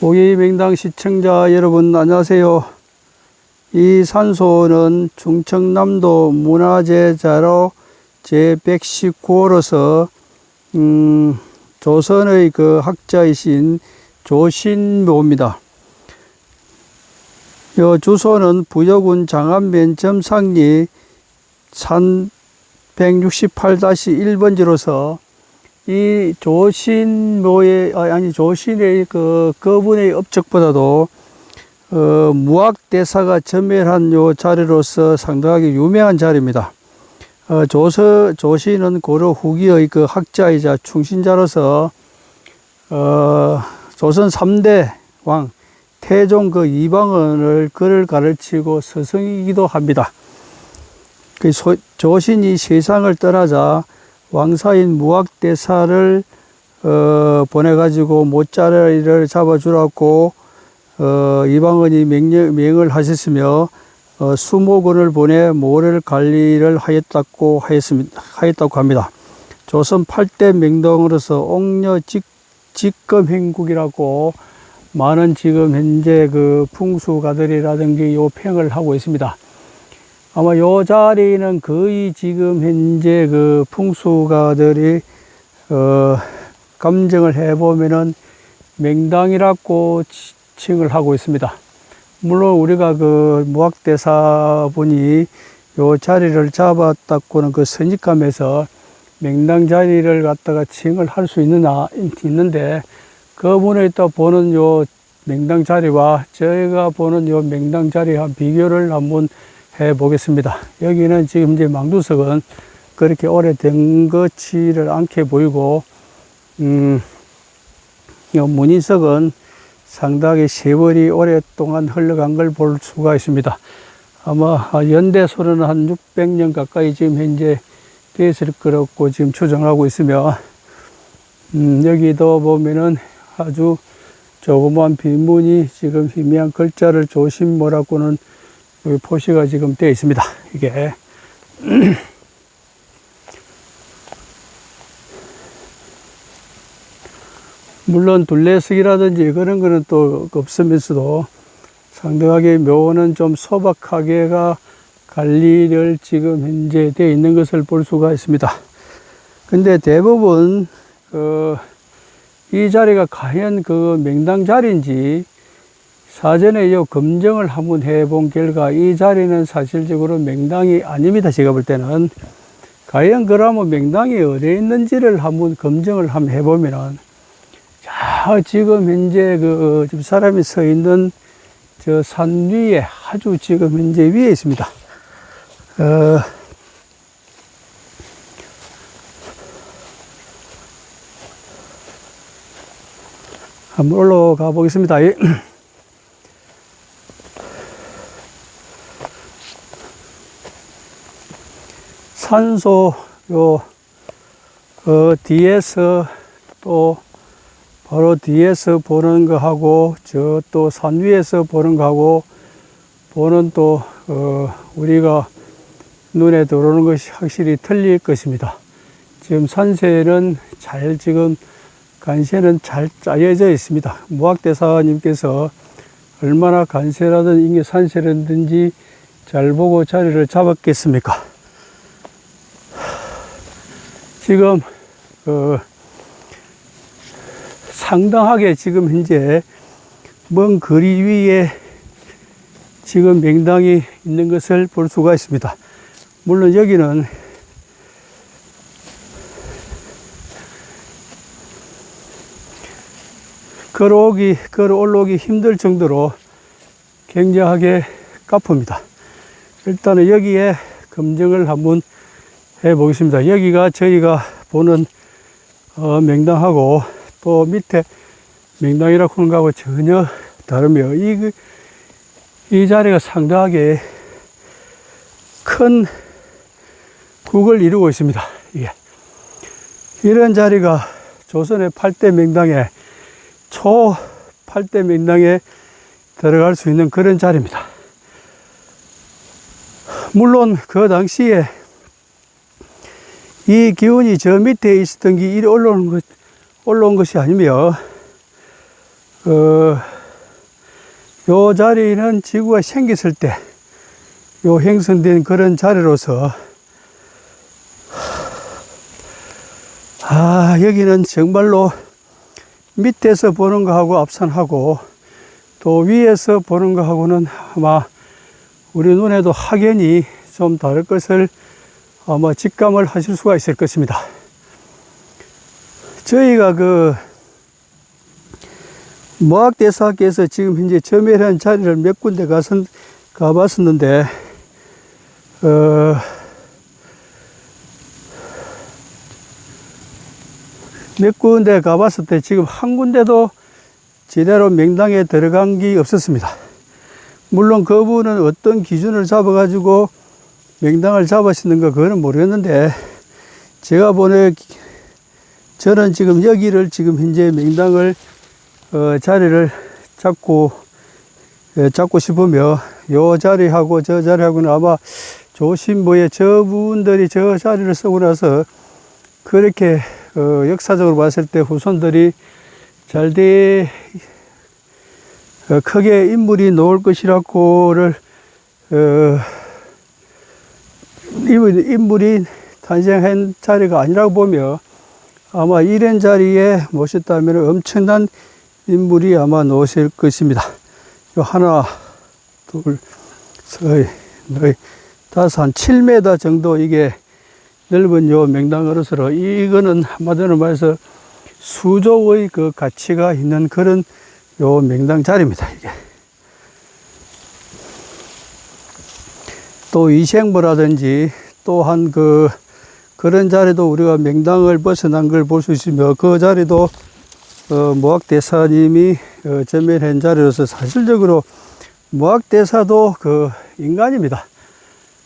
오기맹당 시청자 여러분 안녕하세요. 이 산소는 충청남도 문화재자로 제119호로서 음, 조선의 그 학자이신 조신모입니다. 요 주소는 부여군 장안면 점상리 산 168-1번지로서 이 조신모의 아, 아니 조신의 그 그분의 업적보다도 어, 무학 대사가 전멸한 요 자리로서 상당하게 유명한 자리입니다. 어, 조서 조신은 고려 후기의 그 학자이자 충신자로서 어, 조선 3대 왕 태종 그 이방원을 글을 가르치고 스승이기도 합니다. 그 소, 조신이 세상을 떠나자 왕사인 무학대사를 어, 보내가지고 모짜리를 잡아주라고 어, 이방원이 명령, 명을 하셨으며 어, 수목원을 보내 모를 관리를 하였다고 하였습니다. 하였다고 합니다. 조선 8대 명동으로서 옥녀 직, 직검 행국이라고 많은 지금 현재 그 풍수가들이라든지 요 평을 하고 있습니다. 아마 요 자리는 거의 지금 현재 그 풍수가들이 어 감정을 해보면은 맹당이라고 치- 칭을 하고 있습니다. 물론 우리가 그 무학대사 분이 요 자리를 잡았다고는 그 선입감에서 맹당 자리를 갖다가 칭을 할 수 있느냐 있는데 그분의 또 보는 요 맹당 자리와 저희가 보는 요 맹당 자리 한 비교를 한번 해 보겠습니다. 여기는 지금 이제 망두석은 그렇게 오래된 것치를 않게 보이고, 음, 요 문인석은 상당히 세월이 오랫동안 흘러간 걸 볼 수가 있습니다. 아마 연대소로는 한 600년 가까이 지금 현재 됐을 거라고 지금 추정하고 있으며, 음, 여기도 보면은 아주 조그만 빈문이 지금 희미한 글자를 조심모라고는 여기 표시가 지금 되어 있습니다. 이게. 물론 둘레석이라든지 그런 거는 또 없으면서도 상당하게 묘는 좀 소박하게가 관리를 지금 현재 되어 있는 것을 볼 수가 있습니다. 근데 대부분 그 이 자리가 과연 그 명당 자리인지 사전에 요 검증을 한번 해본 결과 이 자리는 사실적으로 명당이 아닙니다. 제가 볼 때는 과연 그러면 명당이 어디에 있는지를 한번 검증을 한번 해보면은 자 지금 현재 그 지금 사람이 서 있는 저 산 위에 아주 지금 현재 위에 있습니다. 어, 한번 올라가 보겠습니다. 산소 요 어, 뒤에서 또 바로 뒤에서 보는 거하고 저 또 산 위에서 보는 거하고 보는 또 어, 우리가 눈에 들어오는 것이 확실히 틀릴 것입니다. 지금 산세는 잘 지금 간세는 잘 짜여져 있습니다. 무학대사님께서 얼마나 간세라든 이게 산세라든지 잘 보고 자리를 잡았겠습니까? 지금 어, 상당하게 지금 현재 먼 거리 위에 지금 명당이 있는 것을 볼 수가 있습니다. 물론 여기는 걸어오기, 걸어 올라오기 힘들 정도로 굉장하게 가쁩니다. 일단은 여기에 검증을 한번 해 보겠습니다. 여기가 저희가 보는 어, 명당하고 또 밑에 명당이라고 하는 거하고 전혀 다르며 이, 그- 이 자리가 상당하게 큰 국을 이루고 있습니다. 이게. 이런 자리가 조선의 8대 명당에 초 8대 명당에 들어갈 수 있는 그런 자리입니다. 물론 그 당시에 이 기운이 저 밑에 있었던 게 이리 올라오는 것, 올라온 것이 아니며, 어, 요 자리는 지구가 생겼을 때, 요 형성된 그런 자리로서, 아, 여기는 정말로 밑에서 보는 거하고 앞산하고, 또 위에서 보는 거하고는 아마 우리 눈에도 확연히 좀 다를 것을 아마 직감을 하실 수가 있을 것입니다. 저희가 그 모학대사학교에서 지금 현재 점멸한 자리를 몇 군데 가서 가봤었는데, 어, 몇 군데 가봤을 때 지금 한 군데도 제대로 명당에 들어간 게 없었습니다. 물론 그분은 어떤 기준을 잡아가지고 명당을 잡으시는 거 그거는 모르겠는데 제가 보내 저는 지금 여기를 지금 현재 명당을 어, 자리를 잡고 예, 잡고 싶으며 요 자리하고 저 자리하고는 아마 조신부의 저분들이 저 자리를 쓰고 나서 그렇게 어, 역사적으로 봤을 때 후손들이 잘돼 어, 크게 인물이 나올 것이라고를 어, 인물- 인물이 탄생한 자리가 아니라고 보며 아마 이런 자리에 모셨다면 엄청난 인물이 아마 나오실 것입니다. 요 하나, 둘, 셋, 넷, 다섯, 한 7m 정도 이게 넓은 요 명당으로서 이거는 한마디로 말해서 수조의 그 가치가 있는 그런 요 명당 자리입니다, 이게. 또 이생보라든지 또한 그 그런 자리도 우리가 명당을 벗어난 걸 볼 수 있으며 그 자리도 어, 모학대사님이 어, 전멸한 자리로서 사실적으로 모학대사도 그 인간입니다.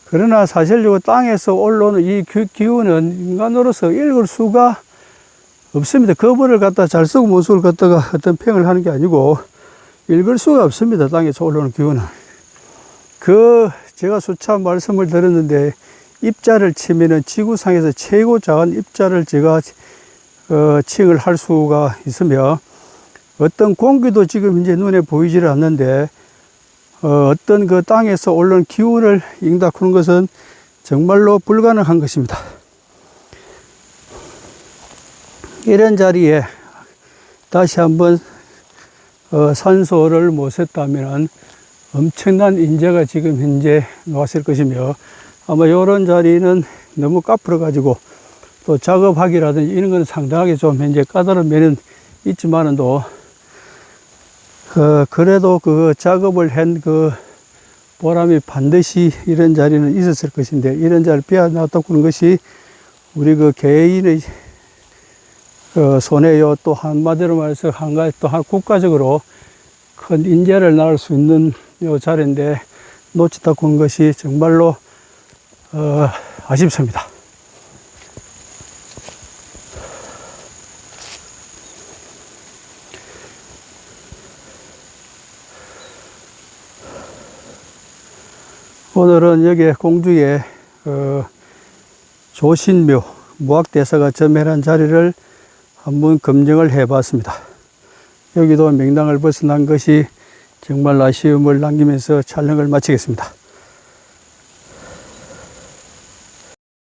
그러나 사실적으로 땅에서 올라오는 이 기- 기운은 인간으로서 읽을 수가 없습니다. 그분을 갖다 잘 쓰고 못 쓰고 갖다가 어떤 평을 하는 게 아니고 읽을 수가 없습니다. 땅에서 올라오는 기운은. 그 제가 수차 말씀을 드렸는데 입자를 치면은 지구상에서 최고 작은 입자를 제가 어, 칭을 할 수가 있으며 어떤 공기도 지금 이제 눈에 보이지를 않는데 어, 어떤 그 땅에서 올라온 기운을 그런 것은 정말로 불가능한 것입니다. 이런 자리에 다시 한번 어, 산소를 모셨다면 엄청난 인재가 지금 현재 나왔을 것이며 아마 이런 자리는 너무 까풀어 가지고 또 작업하기라든지 이런 건 상당하게 좀 현재 까다로운 면은 있지만은 또 어, 그래도 그 작업을 한 그 보람이 반드시 이런 자리는 있었을 것인데 이런 자리를 빼앗았다는 것이 우리 그 개인의 어, 손해요. 또 한마디로 말해서 한 가지 또한 국가적으로 큰 인재를 낳을 수 있는 요 자리인데 놓치다 군 것이 정말로 어, 아쉽습니다. 오늘은 여기 공주의 어, 조신묘 무학대사가 점멸한 자리를 한번 검증을 해 봤습니다. 여기도 명당을 벗어난 것이 정말 아쉬움을 남기면서 촬영을 마치겠습니다.